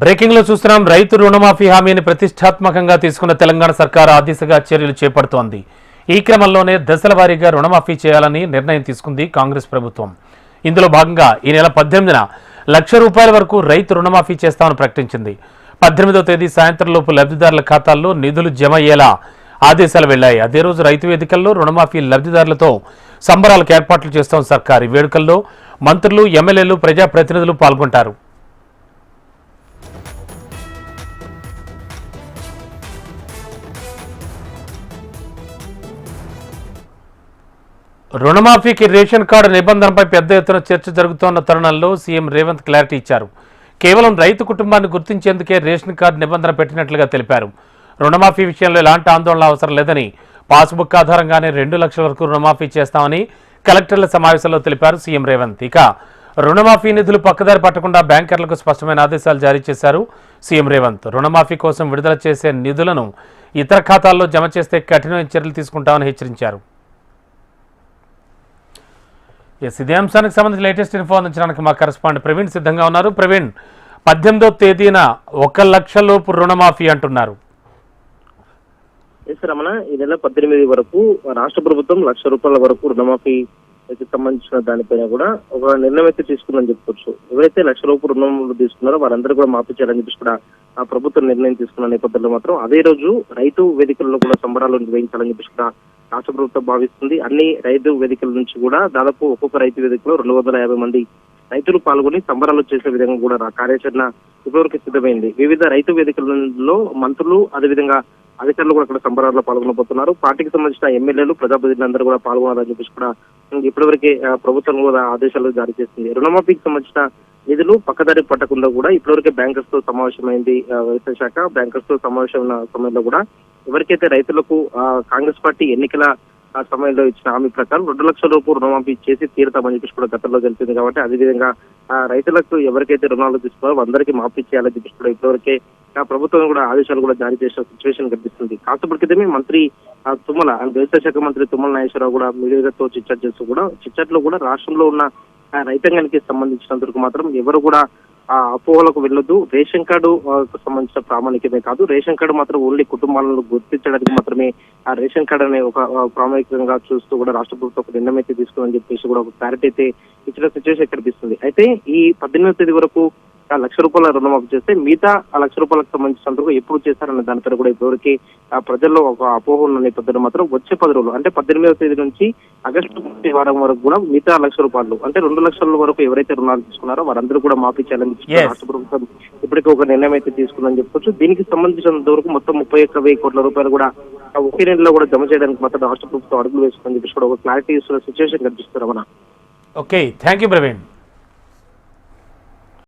బ్రేకింగ్లో చూస్తున్నాం. రైతు రుణమాఫీ హామీని ప్రతిష్టాత్మకంగా తీసుకున్న తెలంగాణ సర్కార్ ఆ దిశగా చర్యలు చేపడుతోంది. ఈ క్రమంలోనే దశల వారీగా రుణమాఫీ చేయాలని నిర్ణయం తీసుకుంది కాంగ్రెస్ ప్రభుత్వం. ఇందులో భాగంగా ఈ నెల పద్దెనిమిదిన లక్ష రూపాయల వరకు రైతు రుణమాఫీ చేస్తామని ప్రకటించింది. పద్దెనిమిదో తేదీ సాయంత్రం లోపు లబ్ధిదారుల ఖాతాల్లో నిధులు జమ అయ్యేలా ఆదేశాలు వెళ్ళాయి. అదే రోజు రైతు వేదికల్లో రుణమాఫీ లబ్ధిదారులతో సంబరాలకు ఏర్పాట్లు చేస్తాం సర్కార్. ఈ వేడుకల్లో మంత్రులు ఎమ్మెల్యేలు ప్రజాప్రతినిధులు పాల్గొంటారు. రుణమాఫీకి రేషన్ కార్డు నిబంధనపై పెద్ద ఎత్తున చర్చ జరుగుతోన్న తరుణంలో సీఎం రేవంత్ క్లారిటీ ఇచ్చారు. కేవలం రైతు కుటుంబాన్ని గుర్తించేందుకే రేషన్ కార్డు నిబంధన పెట్టినట్లుగా తెలిపారు. రుణమాఫీ విషయంలో ఎలాంటి ఆందోళన అవసరం లేదని పాస్బుక్ ఆధారంగానే రెండు లక్షల వరకు రుణమాఫీ చేస్తామని కలెక్టర్ల సమావేశంలో తెలిపారు సీఎం రేవంత్. ఇక రుణమాఫీ నిధులు పక్కదారి పట్టకుండా బ్యాంకర్లకు స్పష్టమైన ఆదేశాలు జారీ చేశారు సీఎం రేవంత్. రుణమాఫీ కోసం విడుదల చేసే నిధులను ఇతర ఖాతాల్లో జమ చేస్తే కఠినమైన చర్యలు తీసుకుంటామని హెచ్చరించారు. ఎస్ ఇదే అంశానికి సంబంధించి లేటెస్ట్ ఇన్ఫో అందించడానికి మా కరెస్పాండెంట్ ప్రవీణ్ సిద్ధంగా ఉన్నారు. ప్రవీణ్ పద్దెనిమిదో తేదీన ఒక లక్ష లోపు రుణమాఫీ అంటున్నారు. ఎస్ రమణ ఈ నెల పద్దెనిమిది వరకు రాష్ట్ర ప్రభుత్వం లక్ష రూపాయల వరకు రుణమాఫీ సంబంధించిన దానిపైన కూడా ఒక నిర్ణయం అయితే తీసుకుందని చెప్పుకోవచ్చు. ఎవరైతే లక్ష రూపాయల రుణములు తీసుకున్నారో వారందరూ కూడా మాఫీ చేయాలని చెప్పేసి కూడా ఆ ప్రభుత్వం నిర్ణయం తీసుకున్న నేపథ్యంలో మాత్రం అదే రోజు రైతు వేదికల్లో కూడా సంబరాలు నిర్వహించాలని చెప్పేసి కూడా రాష్ట్ర ప్రభుత్వం భావిస్తుంది. అన్ని రైతు వేదికల నుంచి కూడా దాదాపు ఒక్కొక్క రైతు వేదికలో రెండు వందల యాభై మంది రైతులు పాల్గొని సంబరాలు చేసే విధంగా కూడా కార్యాచరణ ఇప్పటివరకు సిద్ధమైంది. వివిధ రైతు వేదికలలో మంత్రులు అదేవిధంగా అధికారులు కూడా అక్కడ సంబరాల్లో పాల్గొనబోతున్నారు. పార్టీకి సంబంధించిన ఎమ్మెల్యేలు ప్రజాప్రతినిధులందరూ కూడా పాల్గొనాలని చెప్పేసి కూడా ఇప్పటివరకే ప్రభుత్వం కూడా ఆదేశాలు జారీ చేసింది. రుణమాఫీకి సంబంధించిన నిధులు పక్కదారి పట్టకుండా కూడా ఇప్పటివరకే బ్యాంకర్స్తో సమావేశమైంది వ్యవసాయ శాఖ. బ్యాంకర్స్తో సమావేశమైన సమయంలో కూడా ఎవరికైతే రైతులకు ఆ, కాంగ్రెస్ పార్టీ ఎన్నికల ఆ సమయంలో ఇచ్చిన హామీ ప్రకారం రెండు లక్షల రూపాయలు రుణమాఫీ చేసి తీరుతామని చెప్పేసి కూడా గతంలో తెలిసింది కాబట్టి అదేవిధంగా రైతులకు ఎవరికైతే రుణాలు తీసుకోవాలో అందరికీ మాఫీ చేయాలని చెప్పేసి కూడా ఇప్పటివరకే ఆ ప్రభుత్వం కూడా ఆదేశాలు కూడా జారీ చేసిన సిచ్యువేషన్ కనిపిస్తుంది. కాసేపటి క్రితమే మంత్రి ఆ, తుమ్మల వ్యవసాయ శాఖ మంత్రి తుమ్మల నాగేశ్వరరావు కూడా మీడియాతో చిచ్చట్ చేస్తూ కూడా చిచ్చట్లో కూడా రాష్ట్రంలో ఉన్న ఆ, రైతాంగానికి సంబంధించినందుకు మాత్రం ఎవరు కూడా అపోహలకు వెళ్ళొద్దు. రేషన్ కార్డు ఆ, సంబంధించిన ప్రామాణికమే కాదు. రేషన్ కార్డు మాత్రం ఓన్లీ కుటుంబాలను గుర్తించడానికి మాత్రమే ఆ రేషన్ కార్డు అనే ఒక ప్రామాణికంగా చూస్తూ కూడా రాష్ట్ర ప్రభుత్వం ఒక నిర్ణయం అయితే తీసుకుందని చెప్పేసి కూడా ఒక క్లారిటీ అయితే ఇచ్చిన సిచ్యువేషన్ కనిపిస్తుంది. అయితే ఈ పద్దెనిమిది తేదీ వరకు ఆ లక్ష రూపాయల రుణమాఫీ చేస్తే మిగతా ఆ లక్ష రూపాయలకు సంబంధించినందుకు ఎప్పుడు చేస్తారన్న దానిపైన కూడా ఇప్పటివరకు ఆ ప్రజల్లో ఒక అపోహ ఉన్న నేపథ్యంలో మాత్రం వచ్చే పది రోజులు అంటే పద్దెనిమిదవ తేదీ నుంచి ఆగస్టు ముప్పై వారం వరకు కూడా మిగతా లక్ష రూపాయలు అంటే రెండు లక్షల వరకు ఎవరైతే రుణాలు తీసుకున్నారో వారందరూ కూడా మాఫీ చేయాలని. రాష్ట్ర ప్రభుత్వం ఇప్పటికే ఒక నిర్ణయం అయితే తీసుకుందని చెప్పుకోవచ్చు. దీనికి సంబంధించినంత వరకు మొత్తం ముప్పై ఒక్క వెయ్యి కోట్ల రూపాయలు కూడా ఆ ఒకే నెలలో కూడా జమ చేయడానికి మాత్రం రాష్ట్ర ప్రభుత్వం అడుగులు వేసుకుందని చెప్పి కూడా ఒక క్లారిటీ ఇస్తున్న సిచ్యువేషన్ కనిపిస్తుంది Ramana. Okay thank you Praveen